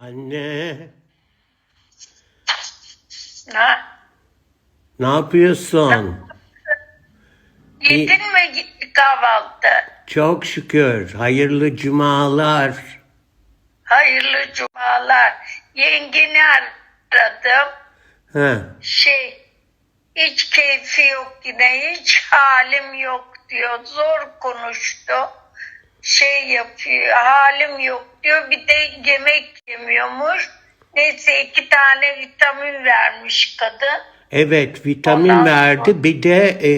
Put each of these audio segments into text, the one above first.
Anne, Ha? ne yapıyorsun? Yedin mi kahvaltı? Çok şükür. Hayırlı cumalar. Hayırlı cumalar. Yengeni aradım. Ha, Şey, hiç keyfi yok yine, hiç halim yok diyor. Zor konuştu. Şey yapıyor, halim yok diyor. Bir de yemek yemiyormuş. Neyse iki tane vitamin vermiş kadın. evet vitamin Ondan verdi. Bir de e,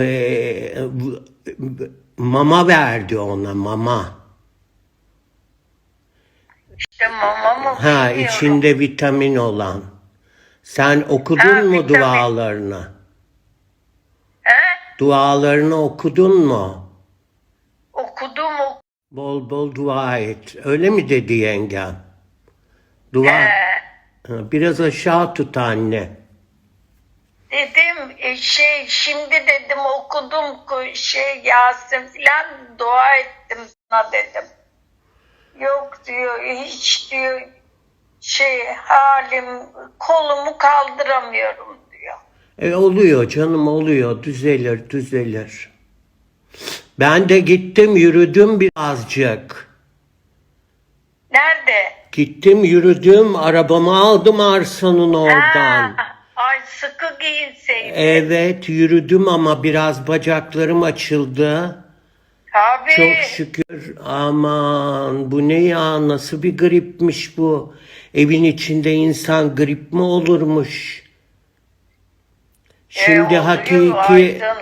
e, mama verdi ona mama. İşte mama mı Ha bilmiyorum. içinde vitamin olan. Sen okudun Ha, mu vitamin. dualarını? He? Dualarını okudun mu? Bol bol dua et. Öyle mi dedi yengem? Dua. Ha, Biraz aşağı tut anne. Dedim e, şey şimdi dedim okudum ku- şey Yasin filan dua ettim sana dedim. Yok diyor hiç diyor şey halim kolumu kaldıramıyorum diyor. E oluyor canım oluyor. Düzelir düzelir. Ben de gittim yürüdüm birazcık. Nerede? Gittim yürüdüm arabamı aldım arsanın oradan. Ha, ay sıkı giyinseydin. Evet yürüdüm ama biraz bacaklarım açıldı. Tabii. Çok şükür. Aman bu ne ya nasıl bir gripmiş bu. Evin içinde insan grip mi olurmuş? E, Şimdi oluyor, hakiki Aydın.